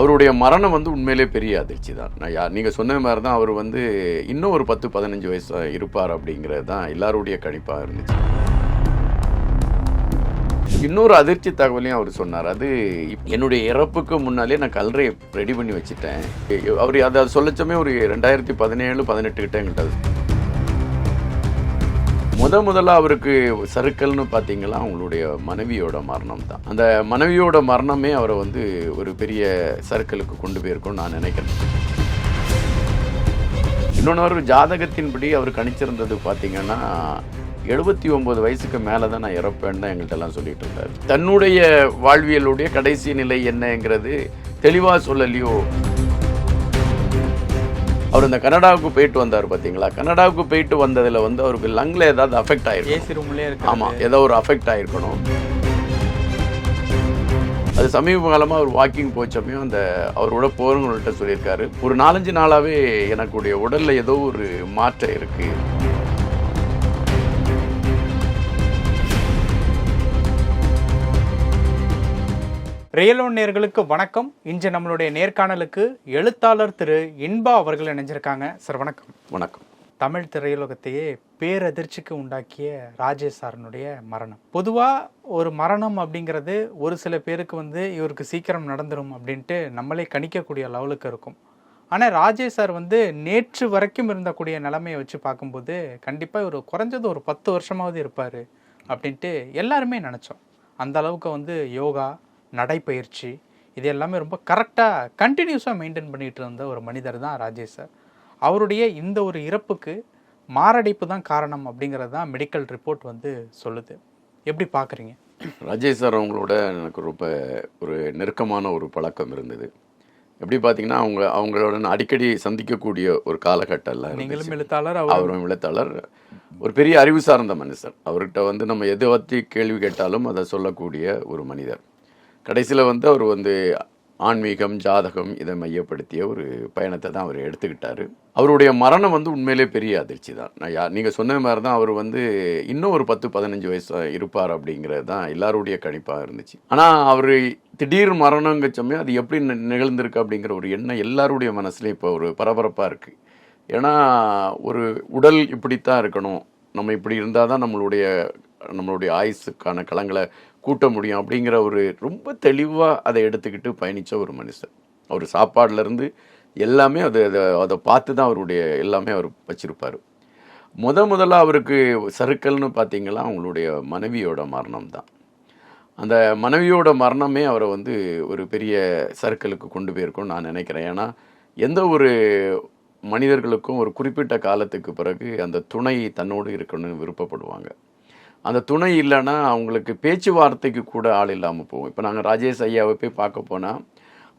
அவருடைய மரணம் வந்து உண்மையிலே பெரிய அதிர்ச்சி தான். நான் யார் நீங்கள் சொன்ன மாதிரி தான் அவர் வந்து இன்னும் ஒரு பத்து பதினஞ்சு வயசு இருப்பார் அப்படிங்கிறது தான் எல்லாருடைய கணிப்பாக இருந்துச்சு. இன்னொரு அதிர்ச்சி தகவலையும் அவர் சொன்னார். அது என்னுடைய இறப்புக்கு முன்னாலே நான் கல்லறை ரெடி பண்ணி வச்சுட்டேன். அவர் அதை சொல்லச்சமே ஒரு ரெண்டாயிரத்தி பதினேழு பதினெட்டு கிட்ட எங்கிட்ட முத முதல்ல அவருக்கு சறுக்கல்னு பார்த்தீங்களா அவங்களுடைய மனைவியோட மரணம் தான். அந்த மனைவியோட மரணமே அவரை வந்து ஒரு பெரிய சறுக்கலுக்கு கொண்டு போயிருக்கும்னு நான் நினைக்கிறேன். இன்னொன்று ஜாதகத்தின்படி அவர் கணிச்சிருந்தது பார்த்தீங்கன்னா எழுபத்தி ஒம்பது வயசுக்கு மேலே தான் நான் இறப்பேன்னு தான் எங்கள்கிட்ட எல்லாம் சொல்லிட்டு இருந்தார். தன்னுடைய வாழ்வியலுடைய கடைசி நிலை என்னங்கிறது தெளிவாக சொல்லலையோ? அவர் இந்த கனடாவுக்கு போயிட்டு வந்தார் பார்த்தீங்களா கனடாவுக்கு போயிட்டு வந்ததில் வந்து அவருக்கு லங்கில் ஏதாவது அஃபெக்ட் இருக்கு ஆமாம் ஏதோ ஒரு அஃபெக்ட் ஆயிருக்கணும். அது சமீப காலமாக அவர் வாக்கிங் போச்சப்பையும் அந்த அவரோட போகிறவங்கள்ட்ட சொல்லியிருக்காரு. ஒரு நாலஞ்சு நாளாகவே எனக்குடைய உடலில் ஏதோ ஒரு மாற்றம் இருக்குது ரியலோ நேர்களுக்கு வணக்கம். இன்று நம்மளுடைய நேர்காணலுக்கு எழுத்தாளர் திரு இன்பா அவர்கள் இணைஞ்சிருக்காங்க. சார் வணக்கம். வணக்கம். தமிழ் திரையுலகத்தையே பேரதிர்ச்சிக்கு உண்டாக்கிய ராஜேஷ் சாரனுடைய மரணம். பொதுவாக ஒரு மரணம் அப்படிங்கிறது ஒரு சில பேருக்கு வந்து இவருக்கு சீக்கிரம் நடந்துரும் அப்படின்ட்டு நம்மளே கணிக்கக்கூடிய லெவலுக்கு இருக்கும். ஆனால் ராஜேஷ் சார் வந்து நேற்று வரைக்கும் இருந்தக்கூடிய நிலைமையை வச்சு பார்க்கும்போது கண்டிப்பாக ஒரு குறைஞ்சது ஒரு பத்து வருஷமாவது இருப்பார் அப்படின்ட்டு எல்லாருமே நினச்சோம். அந்த அளவுக்கு வந்து யோகா நடைப்பயிற்சி இது எல்லாமே ரொம்ப கரெக்டாக கண்டினியூஸாக மெயின்டைன் பண்ணிட்டு இருந்த ஒரு மனிதர் தான் ராஜேஷ் சார். அவருடைய இந்த ஒரு இறப்புக்கு மாரடைப்பு தான் காரணம் அப்படிங்கிறது தான் மெடிக்கல் ரிப்போர்ட் வந்து சொல்லுது. எப்படி பார்க்குறீங்க? ராஜேஷ் சார் அவங்களோட எனக்கு ரொம்ப ஒரு நெருக்கமான ஒரு பழக்கம் இருந்தது. எப்படி பார்த்தீங்கன்னா அவங்க அவங்களோட அடிக்கடி சந்திக்கக்கூடிய ஒரு காலகட்டம்லாம் இருந்துச்சு. நீங்களும் எழுத்தாளர் அவர் அவரும் எழுத்தாளர். ஒரு பெரிய அறிவு சார்ந்த மனுஷர். அவர்கிட்ட வந்து நம்ம எதை பற்றி கேள்வி கேட்டாலும் அதை சொல்லக்கூடிய ஒரு மனிதர். கடைசியில் வந்து அவர் வந்து ஆன்மீகம் ஜாதகம் இதை மையப்படுத்திய ஒரு பயணத்தை தான் அவர் எடுத்துக்கிட்டார். அவருடைய மரணம் வந்து உண்மையிலே பெரிய அதிர்ச்சி தான். நான் யா நீங்கள் சொன்ன மாதிரி தான் அவர் வந்து இன்னும் ஒரு பத்து பதினஞ்சு வயசு இருப்பார் அப்படிங்கிறது தான் எல்லாருடைய கணிப்பாக இருந்துச்சு. ஆனால் அவர் திடீர் மரணங்க சமயம் அது எப்படி நிகழ்ந்திருக்கு அப்படிங்கிற ஒரு எண்ணம் எல்லாருடைய மனசுலேயும் இப்போ ஒரு பரபரப்பாக இருக்குது ஏன்னா ஒரு உடல் இப்படித்தான் இருக்கணும். நம்ம இப்படி இருந்தால் தான் நம்மளுடைய நம்மளுடைய ஆயுசுக்கான களங்களை கூட்ட முடியும் அப்படிங்கிற ஒரு ரொம்ப தெளிவாக அதை எடுத்துக்கிட்டு பயணித்த ஒரு மனுஷன். அவர் சாப்பாடுலேருந்து எல்லாமே அது அதை அதை பார்த்து தான் அவருடைய எல்லாமே அவர் வச்சிருப்பார். முத முதல்ல அவருக்கு சறுக்கல்னு பார்த்தீங்கன்னா அவங்களுடைய மனைவியோட மரணம் தான் அந்த மனைவியோட மரணமே அவரை வந்து ஒரு பெரிய சர்க்கிளுக்கு கொண்டு போயிருக்கும்னு நான் நினைக்கிறேன். ஏன்னா எந்த ஒரு மனிதர்களுக்கும் ஒரு குறிப்பிட்ட காலத்துக்கு பிறகு அந்த துணை தன்னோடு இருக்கணும்னு விருப்பப்படுவாங்க. அந்த துணை இல்லைன்னா அவங்களுக்கு பேச்சுவார்த்தைக்கு கூட ஆள் இல்லாமல் போகும். இப்போ நாங்கள் ராஜேஷ் ஐயாவை போய் பார்க்க போனால்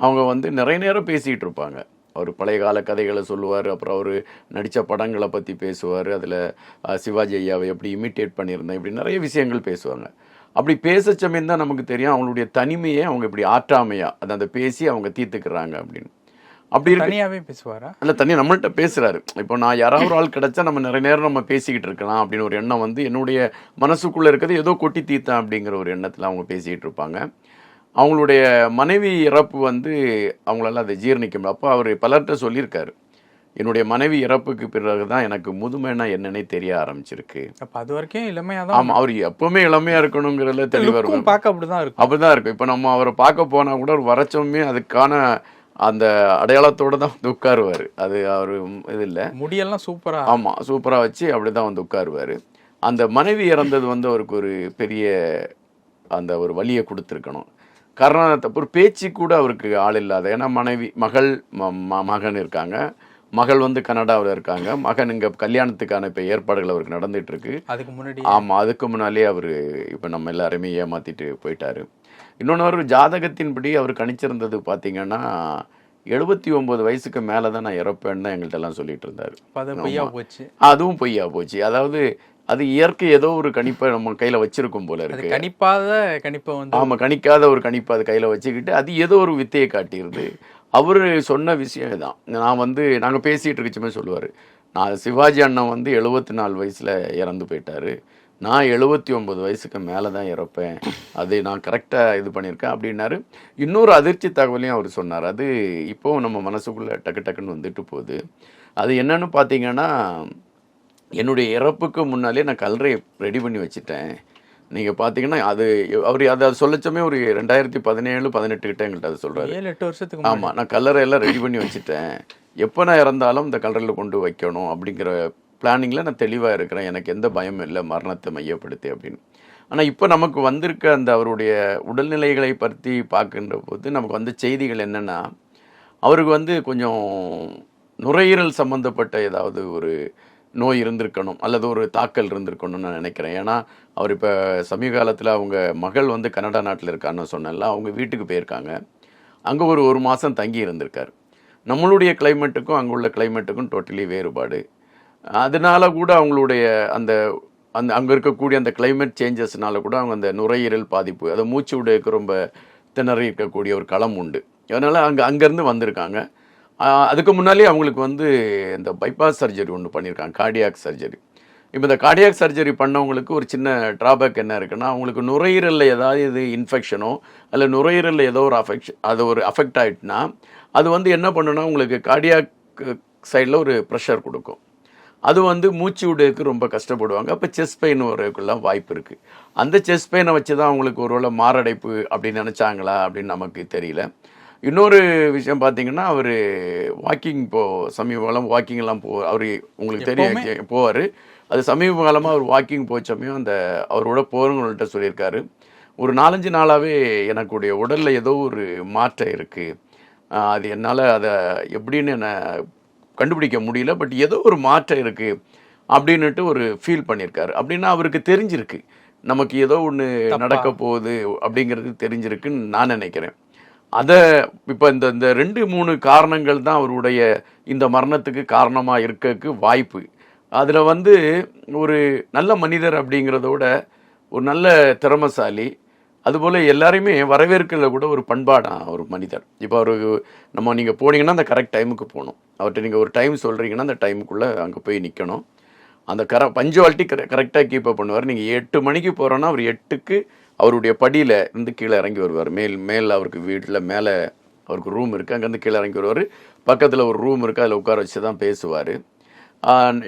அவங்க வந்து நிறைய நேரம் பேசிகிட்டு இருப்பாங்க. அவர் பழைய கால கதைகளை சொல்லுவார் அப்புறம் அவர் நடித்த படங்களை பற்றி பேசுவார் அதில் சிவாஜி ஐயாவை எப்படி இமிட்டேட் பண்ணியிருந்தேன் இப்படி நிறைய விஷயங்கள் பேசுவாங்க. அப்படி பேசச்சமயம் தான் நமக்கு தெரியும் அவங்களுடைய தனிமையை அவங்க இப்படி ஆற்றாமையாக அதை அந்த பேசி அவங்க தீர்த்துக்கிறாங்க அப்படின்னு. அப்படி தனியாகவே பேசுவாரா? அல்ல தண்ணி நம்மள்ட்ட பேசுறாரு. இப்போ நான் யாராவது ஒரு ஆள் கிடைச்சா நம்ம நிறைய நேரம் நம்ம பேசிக்கிட்டு இருக்கலாம் அப்படின்னு ஒரு எண்ணம் வந்து என்னுடைய மனசுக்குள்ள இருக்கிறது ஏதோ கொட்டி தீர்த்தேன் அப்படிங்கிற ஒரு எண்ணத்தில் அவங்க பேசிக்கிட்டு இருப்பாங்க. அவங்களுடைய மனைவி இறப்பு வந்து அவங்களால அதை ஜீரணிக்க முடியும் அப்போ அவர் பலர்கிட்ட சொல்லியிருக்காரு. என்னுடைய மனைவி இறப்புக்கு பிறகு தான் எனக்கு முதுமைனா என்னன்னே தெரிய ஆரம்பிச்சிருக்கு. அப்போ அது வரைக்கும் இளமையாக தான் ஆமா அவர் எப்பவுமே இளமையா இருக்கணுங்கிறதுல தெளிவாக இருக்கும். பார்க்க அப்படிதான் இருக்கும். அப்படிதான் இருக்கும். இப்போ நம்ம அவரை பார்க்க போனா கூட ஒரு வரச்சோமே அதுக்கான அந்த அடையாளத்தோட தான் வந்து உட்காருவார். அது அவர் இது இல்லை. முடியெல்லாம் சூப்பரா ஆமாம் சூப்பராக வச்சு அப்படி தான் வந்து உட்காருவார். அந்த மனைவி இறந்தது வந்து அவருக்கு ஒரு பெரிய அந்த ஒரு வழியை கொடுத்துருக்கணும். காரணம் ஒரு பேச்சு கூட அவருக்கு ஆள் இல்லாத. ஏன்னா மனைவி மகள் ம- மகன் இருக்காங்க. மகள் வந்து கனடாவில் இருக்காங்க. மகன் இங்கே கல்யாணத்துக்கான இப்போ ஏற்பாடுகள் அவருக்கு நடந்துட்டு இருக்கு. அதுக்கு முன்னாடி ஆமாம் அதுக்கு முன்னாலே அவர் இப்போ நம்ம எல்லாருமே ஏமாத்திட்டு போயிட்டாரு. இன்னொன்று ஒரு ஜாதகத்தின்படி அவர் கணிச்சிருந்தது பார்த்தீங்கன்னா எழுபத்தி ஒம்பது வயசுக்கு மேலே தான் நான் இறப்பேன்னு தான் எங்கள்கிட்ட எல்லாம் சொல்லிட்டு இருந்தார். பொய்யா போச்சு? அதுவும் பொய்யா போச்சு. அதாவது அது இயற்கை ஏதோ ஒரு கணிப்பை நம்ம கையில் வச்சிருக்கும் போல இருக்கு. கணிப்பாத கணிப்பை வந்து ஆமாம் கணிக்காத ஒரு கணிப்பை அது கையில் வச்சுக்கிட்டு அது ஏதோ ஒரு வித்தையை காட்டியிருது. அவர் சொன்ன விஷயம் தான் நான் வந்து நாங்கள் பேசிகிட்டு இருக்கச்சுமே சொல்லுவார். நான் சிவாஜி அண்ணன் வந்து எழுபத்தி நாலு வயசில் இறந்து போயிட்டாரு. நான் எழுபத்தி ஒன்பது வயசுக்கு மேலே தான் இறப்பேன். அது நான் கரெக்டாக இது பண்ணியிருக்கேன் அப்படின்னாரு. இன்னொரு அதிர்ச்சி தகவலையும் அவர் சொன்னார். அது இப்போவும் நம்ம மனசுக்குள்ளே டக்கு டக்குன்னு வந்துட்டு போகுது. அது என்னன்னு பார்த்தீங்கன்னா என்னுடைய இறப்புக்கு முன்னாலே நான் கல்லறை ரெடி பண்ணி வச்சுட்டேன். நீங்கள் பார்த்தீங்கன்னா அது அவர் அதை சொல்லச்சமே ஒரு ரெண்டாயிரத்தி பதினேழு பதினெட்டு கிட்ட எங்கள்கிட்ட அதை சொல்கிறாரு ஏழு எட்டு வருஷத்துக்கு. ஆமாம் நான் கல்லறை எல்லாம் ரெடி பண்ணி வச்சுட்டேன். எப்போ நான் இறந்தாலும் இந்த கல்லறையில் கொண்டு வைக்கணும் அப்படிங்கிற பிளானிங்கில் நான் தெளிவாக இருக்கிறேன். எனக்கு எந்த பயமும் இல்லை. மரணத்தை மையப்படுத்தி அப்படின்னு. ஆனால் இப்போ நமக்கு வந்திருக்க அந்த அவருடைய உடல்நிலைகளை பற்றி பார்க்கின்ற போது நமக்கு வந்த செய்திகள் என்னென்னா அவருக்கு வந்து கொஞ்சம் நுரையீரல் சம்மந்தப்பட்ட ஏதாவது ஒரு நோய் இருந்திருக்கணும். அல்லது ஒரு தாக்கல் இருந்திருக்கணும்னு நான் நினைக்கிறேன். ஏன்னா அவர் இப்போ சமீப காலத்தில் அவங்க மகள் வந்து கனடா நாட்டில் இருக்கான்னு சொன்னேன்ல. அவங்க வீட்டுக்கு போயிருக்காங்க. அங்கே ஒரு ஒரு மாதம் தங்கி இருந்திருக்கார். நம்மளுடைய கிளைமேட்டுக்கும் அங்கே உள்ள கிளைமேட்டுக்கும் டோட்டலி வேறுபாடு. அதனால கூட அவங்களுடைய அந்த அந்த அங்கே இருக்கக்கூடிய அந்த கிளைமேட் சேஞ்சஸ்னால கூட அவங்க அந்த நுரையீரல் பாதிப்பு அதை மூச்சு விடுறதுக்கு ரொம்ப திணறி இருக்கக்கூடிய ஒரு களம் உண்டு. அதனால் அங்கே அங்கேருந்து வந்திருக்காங்க. அதுக்கு முன்னாலே அவங்களுக்கு வந்து இந்த பைபாஸ் சர்ஜரி ஒன்று பண்ணியிருக்காங்க கார்டியாக் சர்ஜரி இப்போ இந்த கார்டியாக் சர்ஜரி பண்ணவங்களுக்கு ஒரு சின்ன ட்ராபேக் என்ன இருக்குன்னா அவங்களுக்கு நுரையீரலில் ஏதாவது இது இன்ஃபெக்ஷனோ அல்ல நுரையீரலில் ஏதோ ஒரு அஃபெக்ஷன் அது ஒரு அஃபெக்ட் ஆயிட்டுனா அது வந்து என்ன பண்ணுன்னா உங்களுக்கு கார்டியாக் சைடில் ஒரு ப்ரெஷர் கொடுக்கும். அது வந்து மூச்சு விடுறதுக்கு ரொம்ப கஷ்டப்படுவாங்க. அப்போ செஸ்ட் பெயின் வரதுக்குலாம் வாய்ப்பு இருக்குது அந்த செஸ்ட் பெயினை வச்சு தான் அவங்களுக்கு ஒருவேளை மாரடைப்பு அப்படின்னு நினச்சாங்களா அப்படின்னு நமக்கு தெரியல. இன்னொரு விஷயம் பார்த்தீங்கன்னா அவர் வாக்கிங் போ சமீப காலம் வாக்கிங் எல்லாம் போ அவர் உங்களுக்கு தெரியும் போவார். அது சமீப காலமாக அவர் வாக்கிங் போச்ச சமயம் அந்த அவரோட போகிறவங்கள்ட்ட சொல்லியிருக்காரு. ஒரு நாலஞ்சு நாளாகவே எனக்குடைய உடலில் ஏதோ ஒரு மாற்றம் இருக்குது அது என்னால் அதை எப்படின்னு என்ன கண்டுபிடிக்க முடியல பட் ஏதோ ஒரு மாற்றம் இருக்குது அப்படின்னுட்டு ஒரு ஃபீல் பண்ணியிருக்காரு அப்படின்னா அவருக்கு தெரிஞ்சிருக்கு. நமக்கு ஏதோ ஒன்று நடக்க போகுது அப்படிங்கிறது தெரிஞ்சிருக்குன்னு நான் நினைக்கிறேன். அதை இப்போ இந்த இந்த ரெண்டு மூணு காரணங்கள் தான் அவருடைய இந்த மரணத்துக்கு காரணமாக இருக்கக்கு வாய்ப்பு. அதில் வந்து ஒரு நல்ல மனிதர் அப்படிங்கிறதோட ஒரு நல்ல திறமசாலி அதுபோல் எல்லாரையுமே வரவேற்கிறதுல கூட ஒரு பண்பாடான் ஒரு மனிதர். இப்போ அவர் நம்ம நீங்கள் போனீங்கன்னா அந்த கரெக்ட் டைமுக்கு போகணும். அவர்கிட்ட நீங்கள் ஒரு டைம் சொல்கிறீங்கன்னா அந்த டைமுக்குள்ளே அங்கே போய் நிற்கணும் அந்த கர பஞ்சுவாலிட்டி கரெ கரெக்டாக கீப் அப் பண்ணுவார். நீங்கள் எட்டு மணிக்கு போகிறோன்னா அவர் எட்டுக்கு அவருடைய படியில் இருந்து கீழே இறங்கி வருவார். மேல் மேல் அவருக்கு வீட்டில் மேலே அவருக்கு ரூம் இருக்குது அங்கேருந்து கீழே இறங்கி வருவார். பக்கத்தில் ஒரு ரூம் இருக்குது அதில் உட்கார வச்சு தான் பேசுவார்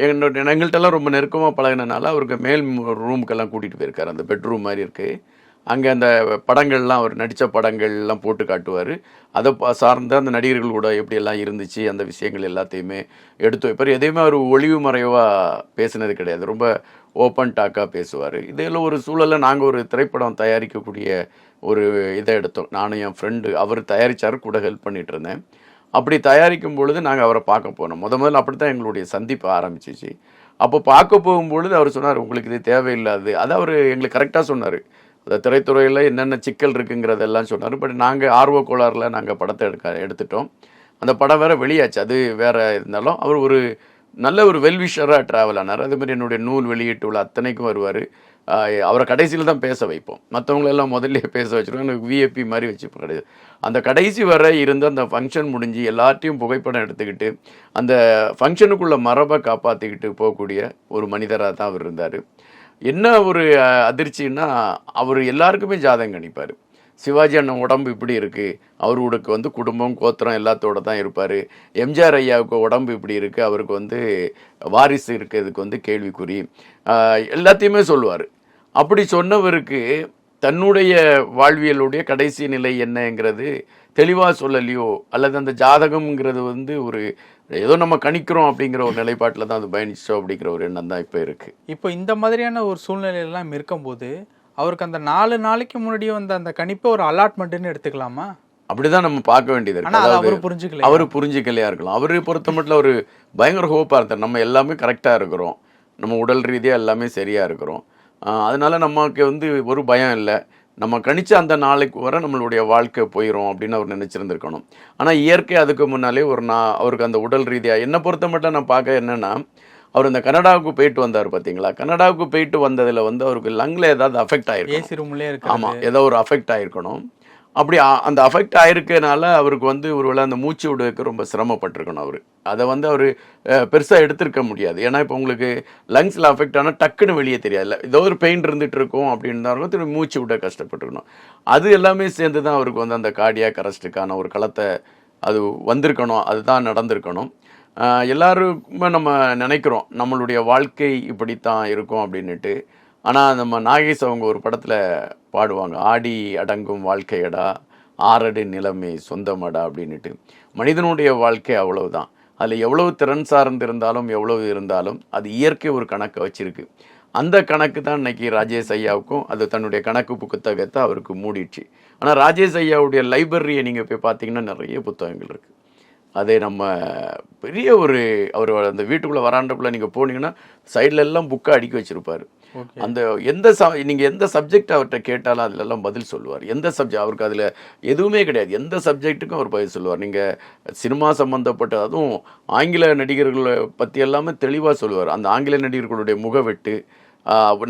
எங்கள்கிட்டலாம் ரொம்ப நெருக்கமாக பழகினனால அவருக்கு மேல் ரூமுக்கெல்லாம் கூட்டிகிட்டு போயிருக்காரு. அந்த பெட்ரூம் மாதிரி இருக்குது அங்கே அந்த படங்கள்லாம் அவர் நடித்த படங்கள்லாம் போட்டு காட்டுவார். அதை பா- சார்ந்த அந்த நடிகர்கள் கூட எப்படியெல்லாம் இருந்துச்சு அந்த விஷயங்கள் எல்லாத்தையுமே எடுத்து வைப்பார். எதையுமே அவர் ஒளிவு மறைவாக பேசினது கிடையாது. ரொம்ப ஓப்பன் டாக்காக பேசுவார். இதில் ஒரு சூழலில் நாங்கள் ஒரு திரைப்படம் தயாரிக்கக்கூடிய ஒரு இதை எடுத்தோம். நானும் என் ஃப்ரெண்டு அவர் தயாரித்தார் கூட ஹெல்ப் பண்ணிகிட்டு இருந்தேன். அப்படி தயாரிக்கும் பொழுது நாங்கள் அவரை பார்க்க போனோம். முத முதல்ல அப்படி தான் எங்களுடைய சந்திப்பு ஆரம்பிச்சிச்சு. அப்போ பார்க்க போகும்பொழுது அவர் சொன்னார் உங்களுக்கு இது தேவையில்லாது. அது அவர் எங்களுக்கு கரெக்டாக சொன்னார். அந்த திரைத்துறையில் என்னென்ன சிக்கல் இருக்குங்கிறதெல்லாம் சொன்னார். பட் நாங்கள் ஆர்வ கோளாறில் நாங்கள் படத்தை எடுக்க எடுத்துட்டோம். அந்த படம் வேறு வெளியாச்சு. அது வேறு இருந்தாலும் அவர் ஒரு நல்ல ஒரு வெல்விஷராக ட்ராவல் ஆனார். அதே மாதிரி என்னுடைய நூல் வெளியீட்டு உள்ள அத்தனைக்கும் வருவார். அவரை கடைசியில் தான் பேச வைப்போம். மற்றவங்களெல்லாம் முதல்ல பேச வச்சுருவோம். எனக்கு விஏபி மாதிரி வச்சு கிடையாது. அந்த கடைசி வரை இருந்து அந்த ஃபங்க்ஷன் முடிஞ்சு எல்லாத்தையும் புகைப்படம் எடுத்துக்கிட்டு அந்த ஃபங்க்ஷனுக்குள்ள மரபை காப்பாற்றிக்கிட்டு போகக்கூடிய ஒரு மனிதராக தான் அவர் இருந்தார். என்ன ஒரு அதிர்ச்சின்னா அவர் எல்லாருக்குமே ஜாதகம் கணிப்பார். சிவாஜி அண்ணன் உடம்பு இப்படி இருக்குது அவருக்கு வந்து குடும்பம் கோத்திரம் எல்லாத்தோட தான் இருப்பார். எம்ஜிஆர் ஐயாவுக்கு உடம்பு இப்படி இருக்குது அவருக்கு வந்து வாரிசு இருக்கிறதுக்கு வந்து கேள்விக்குறி. எல்லாத்தையுமே சொல்லுவார். அப்படி சொன்னவருக்கு தன்னுடைய வாழ்வியலுடைய கடைசி நிலை என்னங்கிறது தெளிவாக சொல்லலையோ அல்லது அந்த ஜாதகம்ங்கிறது வந்து ஒரு ஏதோ நம்ம கணிக்கிறோம் அப்படிங்கிற ஒரு நிலைப்பாட்டில் தான் அது பயணிச்சோம் அப்படிங்கிற ஒரு எண்ணம் தான் இப்போ இருக்குது இப்போ இந்த மாதிரியான ஒரு சூழ்நிலையெல்லாம் இருக்கும்போது அவருக்கு அந்த நாலு நாளைக்கு முன்னாடியே வந்த அந்த கணிப்பை ஒரு அலாட்மெண்ட்னு எடுத்துக்கலாமா? அப்படிதான் நம்ம பார்க்க வேண்டியது இருக்கு. அவரு புரிஞ்சுக்கல அவரு புரிஞ்சுக்கலையா இருக்கலாம். அவரு பொறுத்த மட்டும் ஒரு பயங்கர ஹோப்பாக இருந்தார் நம்ம எல்லாமே கரெக்டாக இருக்கிறோம். நம்ம உடல் ரீதியாக எல்லாமே சரியாக இருக்கிறோம். அதனால நமக்கு வந்து ஒரு பயம் இல்லை. நம்ம கணிச்ச அந்த நாளைக்கு வர நம்மளுடைய வாழ்க்கை போயிடும் அப்படின்னு அவர் நினச்சிருந்துருக்கணும். ஆனால் இயற்கை அதுக்கு முன்னாலே ஒரு நான் அவருக்கு அந்த உடல் ரீதியாக என்னை பொறுத்த மட்டும் நான் பார்க்க என்னென்னா அவர் இந்த கனடாவுக்கு போயிட்டு வந்தார் பார்த்தீங்களா கனடாவுக்கு போயிட்டு வந்ததில் வந்து அவருக்கு லங்கில் ஏதாவது அஃபெக்ட் ஆகிருக்கும் ஆமாம் ஏதோ ஒரு அஃபெக்ட் ஆயிருக்கணும். அப்படி அந்த அஃபெக்ட் ஆயிருக்கனால அவருக்கு வந்து ஒருவேளை அந்த மூச்சு விடுறதுக்கு ரொம்ப சிரமப்பட்டிருக்கணும் அவர். அதை வந்து அவர் பெருசாக எடுத்திருக்க முடியாது. ஏன்னா இப்போ உங்களுக்கு லங்ஸில் அஃபெக்ட் ஆனால் டக்குன்னு வெளியே தெரியாதுல்ல. ஏதோ ஒரு பெயின் இருந்துட்டு இருக்கும் அப்படின்னு தான் இருக்கும் திரும்பி மூச்சு விட கஷ்டப்பட்டுருக்கணும். அது எல்லாமே சேர்ந்து தான் அவருக்கு வந்து அந்த கார்டியாக அரெஸ்ட்டுக்கான ஒரு களத்தை அது வந்திருக்கணும். அதுதான் நடந்திருக்கணும். ஆஹ் எல்லாருக்குமே நம்ம நினைக்கிறோம். நம்மளுடைய வாழ்க்கை இப்படித்தான் இருக்கும் அப்படின்னுட்டு. ஆனால் நம்ம நாகேஷ் அவங்க ஒரு படத்தில் பாடுவாங்க ஆடி அடங்கும் வாழ்க்கையடா ஆறடு நிலைமை சொந்தமடா அப்படின்ட்டு மனிதனுடைய வாழ்க்கை அவ்வளவுதான். அதில் எவ்வளவு திறன் சார்ந்து இருந்தாலும் எவ்வளவு இருந்தாலும் அது இயற்கை ஒரு கணக்கை வச்சுருக்கு. அந்த கணக்கு தான் இன்னைக்கு ராஜேஷ் ஐயாவுக்கும் அது தன்னுடைய கணக்கு புத்தகத்தை அவருக்கு மூடிடுச்சு. ஆனால் ராஜேஷ் ஐயாவுடைய லைப்ரரியை நீங்கள் போய் பார்த்தீங்கன்னா நிறைய புத்தகங்கள் இருக்குது அதே நம்ம பெரிய ஒரு அவர் அந்த வீட்டுக்குள்ளே வராண்டக்குள்ளே நீங்கள் போனீங்கன்னா சைடுல எல்லாம் புக்கை அடுக்கி வச்சுருப்பார். அந்த எந்த ச நீங்கள் எந்த சப்ஜெக்ட் அவர்கிட்ட கேட்டாலும் அதிலெல்லாம் பதில் சொல்லுவார். எந்த சப்ஜெக்ட் அவருக்கு அதில் எதுவுமே கிடையாது. எந்த சப்ஜெக்ட்டுக்கும் அவர் பதில் சொல்லுவார். நீங்கள் சினிமா சம்மந்தப்பட்ட அதுவும் ஆங்கில நடிகர்களை பற்றி எல்லாமே தெளிவாக சொல்லுவார். அந்த ஆங்கில நடிகர்களுடைய முகவெட்டு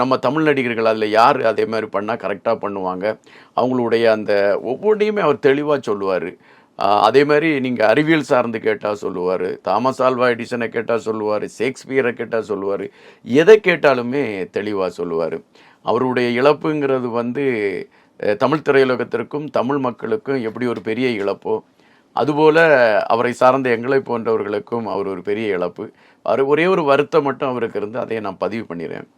நம்ம தமிழ் நடிகர்கள் அதில் யார் அதே மாதிரி பண்ணால் கரெக்டாக பண்ணுவாங்க. அவங்களுடைய அந்த ஒவ்வொன்றையுமே அவர் தெளிவாக சொல்லுவார். அதே மாதிரி நீங்கள் அறிவியல் சார்ந்து கேட்டால் சொல்லுவார் தாமஸ் ஆல்வா எடிசனை கேட்டால் சொல்லுவார் ஷேக்ஸ்பியரை கேட்டால் சொல்லுவார் எதை கேட்டாலுமே தெளிவாக சொல்லுவார். அவருடைய இழப்புங்கிறது வந்து தமிழ் திரையுலகத்திற்கும் தமிழ் மக்களுக்கும் எப்படி ஒரு பெரிய இழப்போ அதுபோல் அவரை சார்ந்த எங்களை போன்றவர்களுக்கும் அவர் ஒரு பெரிய இழப்பு. அவர் ஒரே ஒரு வருத்தம் மட்டும் அவருக்கு இருந்து அதை நான் பதிவு பண்ணிடுறேன்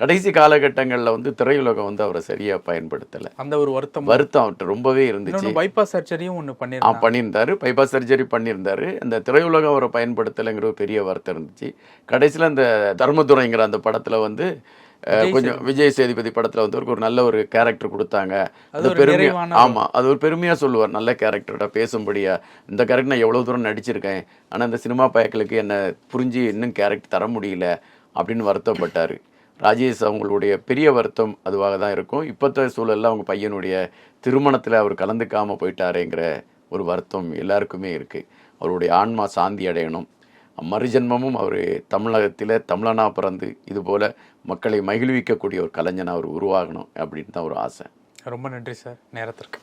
கடைசி காலகட்டங்களில் வந்து திரையுலகம் வந்து அவரை சரியாக பயன்படுத்தலை. அந்த ஒரு வருத்தம். வருத்தம் அவர்கிட்ட ரொம்பவே இருந்துச்சு. பைபாஸ் சர்ஜரியும் ஒன்று ஆ பண்ணிருந்தாங்க பண்ணியிருந்தாரு. பைபாஸ் சர்ஜரி பண்ணியிருந்தாரு. அந்த திரையுலகம் அவரை பயன்படுத்தலைங்கிற ஒரு பெரிய வருத்தம் இருந்துச்சு. கடைசியில் அந்த தர்மதுரைங்கிற அந்த படத்தில் வந்து கொஞ்சம் விஜய் சேதுபதி படத்தில் வந்து ஒரு நல்ல ஒரு கேரக்டர் கொடுத்தாங்க. அது அது ஒரு பெருமையா நிறைவான ஆமாம் அது ஒரு பெருமையாக சொல்லுவார். நல்ல கேரக்டரோட பேசும்படியா. இந்த கேரக்டர் நான் எவ்வளோ தூரம் நடிச்சிருக்கேன். ஆனால் இந்த சினிமா பயக்களுக்கு என்னை புரிஞ்சு இன்னும் கேரக்டர் தர முடியல அப்படின்னு வருத்தப்பட்டார். ராஜேஷ் அவங்களுடைய பெரிய வருத்தம் அதுவாக தான் இருக்கும். இப்போத்த சூழலில் அவங்க பையனுடைய திருமணத்தில் அவர் கலந்துக்காமல் போயிட்டாருங்கிற ஒரு வருத்தம் எல்லாருக்குமே இருக்குது அவருடைய ஆன்மா சாந்தி அடையணும். மறுஜென்மமும் அவர் தமிழகத்தில் தமிழனா பிறந்து இதுபோல் மக்களை மகிழ்விக்கக்கூடிய ஒரு கலைஞனாக அவர் உருவாகணும் அப்படின்னு தான் ஒரு ஆசை. ரொம்ப நன்றி சார். நேரத்திற்கு.